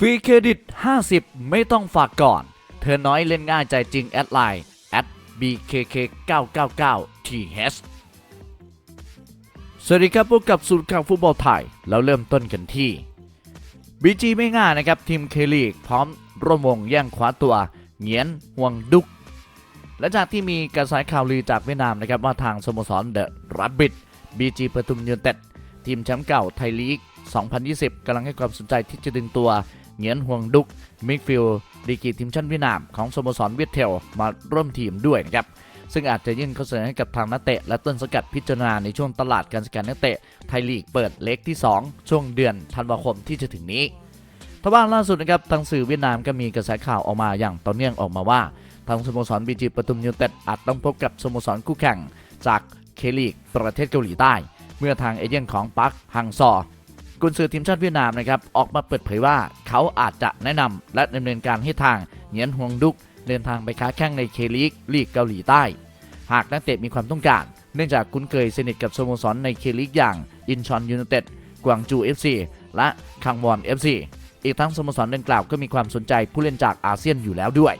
ฟรีเครดิต 50 ไม่ต้องฝากก่อน เธอน้อยเล่นง่ายใจจริงแอดไลน์ at bkk999th สวัสดีครับพบกับสูตรข่าวฟุตบอลไทย แล้วเริ่มต้นกันที่ BG ไม่ง่ายนะครับ ทีมเคลีกพร้อมร่วมวงแย่งคว้าตัวเหงียนห่วงดุก และจากที่มีกระแสข่าวลือจากเวียดนามนะครับว่าทางสโมสรเดอะรับบิด BG ปทุมยูไนเต็ดทีมแชมป์เก่าไทยลีก 2020 กำลังให้ความสนใจที่จะดึงตัว เหงียนห่วงดุกมิดฟิลดีกีทีมชาติเวียดนามของสโมสรเวียดเทลมาร่วมทีมด้วยนะครับซึ่งอาจจะยื่นข้อเสนอให้กับทางนักเตะ และต้นสกัดพิจารณาในช่วงตลาดการสกัดนักเตะไทยลีกเปิดเล็กที่ 2 ช่วงเดือนธันวาคมที่จะถึงนี้ทว่าล่าสุดนะครับทางสื่อเวียดนามก็มีกระแสข่าวออกมาอย่างต่อเนื่องออกมาว่า ทางสโมสรบีจีปทุมยูเต็ดอาจต้องพบกับสโมสรคู่แข่งจากเคลีกประเทศเกาหลีใต้ เมื่อทางเอเจนต์ของปักฮังซอ กุนซือทีมชาติเวียดนามนะครับออกมาเปิดเผยว่าเขาอาจจะแนะนำและดำเนินการให้ทางเหงียนฮวงดุก เดินทางไปค้าแข่งในเคลีกลีกเกาหลีใต้ หากนักเตะมีความต้องการ เนื่องจากคุ้นเคยสนิทกับสโมสรในเคลีกอย่างอินชอนยูไนเต็ดกวางจู FC และคังวอน FC อีกทั้งสโมสรดังกล่าวก็มีความสนใจผู้เล่นจากอาเซียนอยู่แล้วด้วย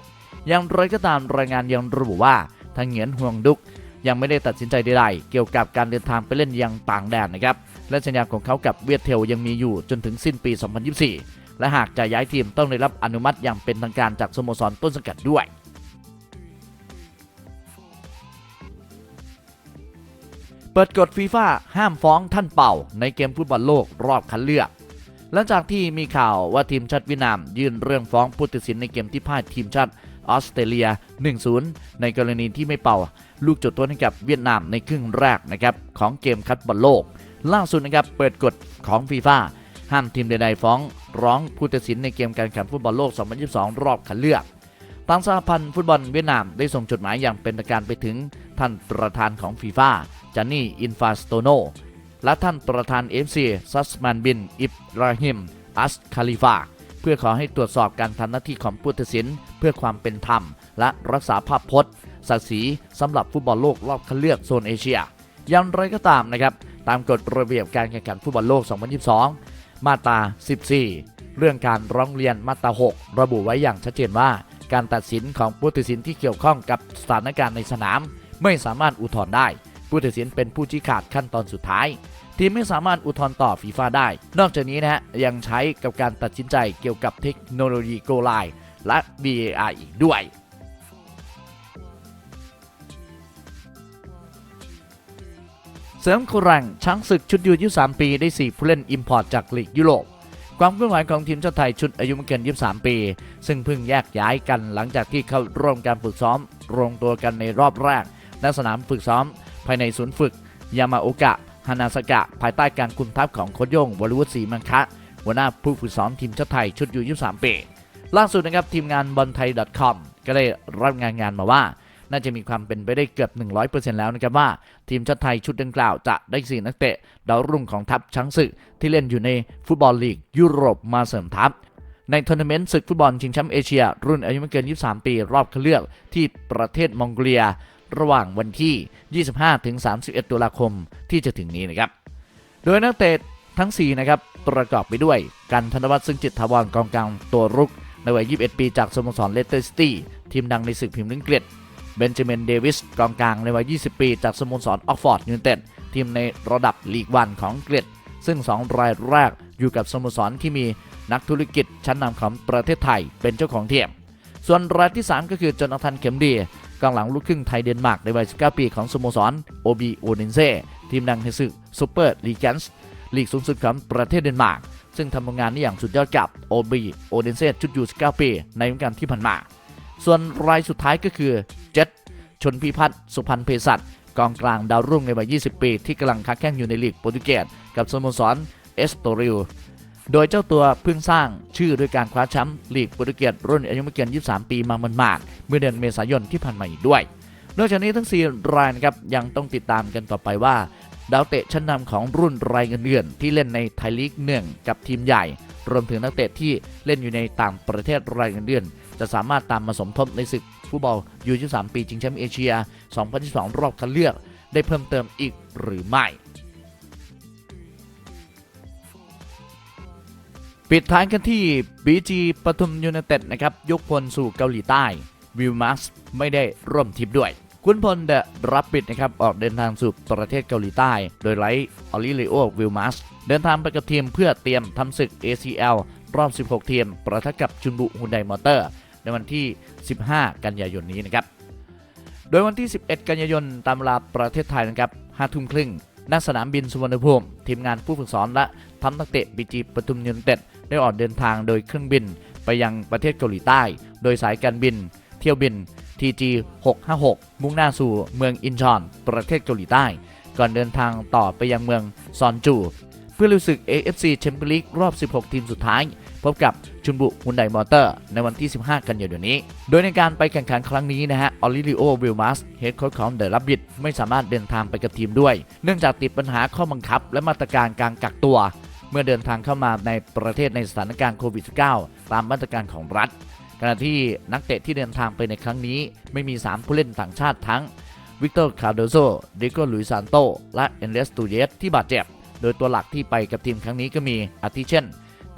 อย่างไรก็ตามรายงานยังระบุว่าทางเหงียนฮวงดุก ยังไม่ได้ตัดสินใจใดๆเกี่ยวกับการเดินทางไปเล่นยังต่างแดนนะครับและสัญญาของเขากับเวียดเทลยังมีอยู่จนถึงสิ้นปี 2024 และหากจะย้ายทีมต้องได้รับอนุมัติอย่างเป็นทางการจากสโมสรต้นสังกัดด้วยเปิดกฎฟีฟ่าห้ามฟ้องท่านเป่า ในเกมฟุตบอลโลกรอบคัดเลือก หลังจากที่มีข่าวว่าทีมชาติเวียดนาม ยื่นเรื่องฟ้องผู้ตัดสินในเกมที่พ่ายทีมชาติออสเตรเลีย 1-0 ในกรณีที่ไม่เป่า ลูกจุดโทษให้กับเวียดนามในครึ่งแรกนะครับของเกมคัดบอลโลก ล่าสุดนะครับเปิดกฎของฟีฟ่าห้ามทีมใดๆฟ้องร้องผู้ตัดสินในเกมการแข่งขันฟุตบอลโลก 2022 รอบคัดเลือกทางสหพันธ์ฟุตบอลเวียดนามได้ส่งจดหมายอย่างเป็นทางการไปถึงท่านประธานของฟีฟ่าจานนี่อินฟาสโตโนและท่านประธาน FC ซัสมันบิน อิบราฮิม อัสคาลิฟา เพื่อขอให้ตรวจสอบการทำหน้าที่ของผู้ตัดสิน เพื่อความเป็นธรรม และรักษาภาพพจน์ ศักดิ์ศรีสำหรับฟุตบอลโลกรอบคัดเลือกโซนเอเชียอย่างไรก็ตามนะครับตามกฎระเบียบการแข่งขันฟุตบอลโลก 2022 มาตรา 14 เรื่องการร้องเรียนมาตรา 6 ระบุไว้อย่างชัดเจนว่า การตัดสินของผู้ตัดสินที่เกี่ยวข้องกับสถานการณ์ในสนาม ไม่สามารถอุทธรณ์ได้ ผู้ตัดสินเป็นผู้ชี้ขาดขั้นตอนสุดท้าย ทีมไม่สามารถอุทธรณ์ต่อฟีฟ่าได้ นอกจากนี้นะฮะยังใช้กับการตัดสินใจเกี่ยวกับเทคโนโลยีโกไลน์และ VAR อีกด้วย เสริมโครังช้างศึกชุดยู23ปีได้ 4 ผู้เล่นอิมพอร์ตจากลีกยุโรปความเคลื่อนไหวของทีมชาติไทยชุดอายุไม่เกิน 23 ปี ซึ่งเพิ่งแยกย้ายกันหลังจากที่เข้าร่วมการฝึกซ้อม รวมตัวกันในรอบแรกณสนามฝึกซ้อม ภายในศูนย์ฝึก ยามาโอกะฮานาสกะ ภายใต้การคุมทัพของโคชโย่งวรวุฒิศรีมังคะหัวหน้าผู้ฝึกซ้อมทีมชาติไทยชุดยู23 ปี ล่าสุดนะครับทีมงานบอลไทย .com ก็ได้รับงานงานมาว่า น่าจะมีความเป็นไปได้เกือบ 100%แล้วนะครับว่าทีมชาติไทยชุดดังกล่าวจะได้สี่นักเตะดาวรุ่งของทัพช้างศึกที่เล่นอยู่ในฟุตบอลลีกยุโรปมาเสริมทัพในทัวร์นาเมนต์ศึกฟุตบอลชิงแชมป์เอเชีย รุ่นอายุไม่เกิน 23 ปี รอบคัดเลือกที่ประเทศมองโกเลีย ระหว่างวันที่ 25-31 ตุลาคมที่จะถึงนี้นะครับ โดยนักเตะทั้ง 4 นะครับ ประกอบไปด้วย กันธนวัฒน์ซึ่งจิตทวรกองกลางตัวรุก ในวัย 21 ปีจากสโมสรเลสเตอร์ซิตี้ทีมดังในศึกพิมพ์ลิงเกรด เบนจามินเดวิสกองกลางในวัย 20 ปี จากสโมสรออกฟอร์ดยูไนเต็ดทีมในระดับลีกวันของอังกฤษ ซึ่ง 2 รายแรกอยู่กับสโมสรที่มีนักธุรกิจชั้นนำของประเทศไทยเป็นเจ้าของทีมส่วนรายที่ 3 ก็คือจอนาธานเข็มดีกองหลังลูกครึ่งไทยเดนมาร์กในวัย 19 ปีของสโมสรโอบีโอเดนเซทีมดังในศึกซูเปอร์ลีแกนส์ลีกสูงสุดของประเทศเดนมาร์กซึ่งทำผลงานได้อย่างสุดยอดกับโอบีโอเดนเซชุดยู19ปีในวงการที่ผ่านมา ส่วนรายสุดท้ายก็คือเชนพิพัฒน์สุพรรณเภสัชกองกลางดาวรุ่งในวัย 20 ปี ที่กำลังค้าแข่งอยู่ในลีกโปรตุเกสกับสโมสรเอสโตริลโดยเจ้าตัวเพิ่งสร้างชื่อด้วยการคว้าแชมป์ลีกโปรตุเกสรุ่นอายุไม่เกิน 23 ปีมามันมาดๆเมื่อเดือนเมษายนที่ผ่านมาอีกด้วย นอกจากนี้ทั้ง 4 รายนะครับยังต้องติดตามกันต่อไปว่า ดาวเตะชั้นนำของรุ่นรายเงินเดือนที่เล่นในไทยลีกหนึ่งกับทีมใหญ่ รวมถึงนักเตะที่เล่นอยู่ในต่างประเทศรายเงินเดือน จะสามารถตามมาสมทบในศึก ฟุตบอลยู23ปีชิงแชมป์เอเชีย 2022 รอบคัดเลือกได้เพิ่มเติมอีกหรือไม่ ปิดท้ายกันที่ BG ปทุมยูไนเต็ดนะครับยกพลสู่เกาหลีใต้วิลมัสไม่ได้ร่วมทิปด้วยคุณพลเดอะรับปิดนะครับออกเดินทางสู่ประเทศเกาหลีใต้ โดยไลท์ออลิเลโอวิลมัสเดินทางไปกับทีมเพื่อเตรียมทำศึก ACL รอบ 16 ทีม ประทะกับจุนบุฮุนไดมอเตอร์ ในวันที่ 15 กันยายนนี้นะครับ โดยวันที่ 11 กันยายนตามเวลาประเทศไทยนะครับ5ทุ่มครึ่งณสนามบินสุวรรณภูมิ ทีมงานผู้ฝึกสอนและทัพนักเตะบีจีปทุมยูไนเต็ดได้ออกเดินทางโดยเครื่องบินไปยังประเทศเกาหลีใต้ โดยสายการบิน เที่ยวบิน TG 656 มุ่งหน้าสู่เมืองอินชอน ประเทศเกาหลีใต้ ก่อนเดินทางต่อไปยังเมืองซอนจู เพื่อลุยศึก AFC แชมเปี้ยนลีกรอบ 16 ทีมสุดท้าย พบกับชุนบุฮุนไดมอเตอร์ในวันที่ 15 กันยายนนี้ โดยในการไปแข่งขันครั้งนี้นะฮะออลิลิโอวิลมัสเฮดโค้ชของเดอะรับบิดไม่สามารถเดินทางไปกับทีมด้วย เนื่องจากติดปัญหาข้อบังคับ และมาตรการการกักตัว เมื่อเดินทางเข้ามาในประเทศในสถานการณ์โควิด -19 ตามมาตรการของรัฐ ขณะที่นักเตะที่เดินทางไปในครั้งนี้ ไม่มี 3 ผู้เล่นต่างชาติทั้งวิกเตอร์คาร์โดโซดิโกลุยซานโต และเอนเดสตูเยสที่บาดเจ็บ โดยตัวหลักที่ไปกับทีมครั้งนี้ก็มีอาทิเช่น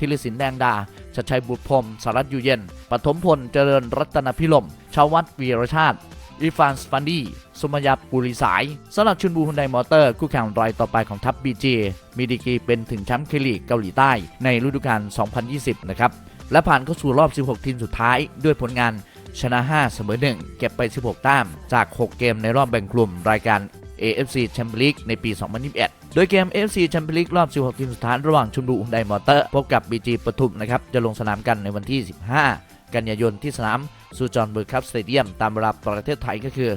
ทิรศินแดงดาชัดชัยบุตรพรมสารัตอยู่เย็นปฐมพลเจริญรัตนพิลมชาววัดวีรชาติอีฟานสฟันดีสมยาปุริสายสำหรับชุนบูฮุนไดมอเตอร์ คู่แข่งรายต่อไปของทัพบีจีมีดีกรีเป็นถึงแชมป์เคลีกเกาหลีใต้ในฤดูกาล 2020 นะครับ และผ่านเข้าสู่รอบ 16 ทีมสุดท้ายด้วยผลงานชนะ 5 เสมอ 1 เก็บไป 16 แต้ม จาก 6 เกมในรอบแบ่งกลุ่มรายการ AFC Champions League ในปี 2021 โดยเกม AFC Champions League รอบ 16 ทีมสุดท้ายระหว่างชุนบุฮุนไดมอเตอร์พบกับ BG ปทุมนะครับจะลงสนามกันในวันที่ 15 กันยายนที่สนามซูจอนเบิร์กคัพสเตเดียมตามเวลาประเทศไทยก็คือ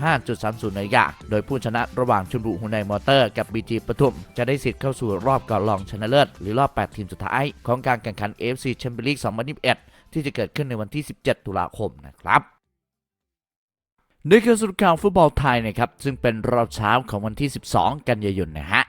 15.30นาฬิกาโดยผู้ชนะระหว่างชุนบุฮุนไดมอเตอร์กับ BG ปทุม จะได้สิทธิ์เข้าสู่รอบก่อนรองชนะเลิศ หรือรอบ 8 ทีมสุดท้าย ของการแข่งขัน AFC Champions League 2021 ที่จะเกิดขึ้นในวันที่ 17 ตุลาคมนะครับ นี่คือสรุปข่าวฟุตบอลไทยนะครับซึ่งเป็นรอบเช้าของวันที่ 12 กันยายนนะฮะ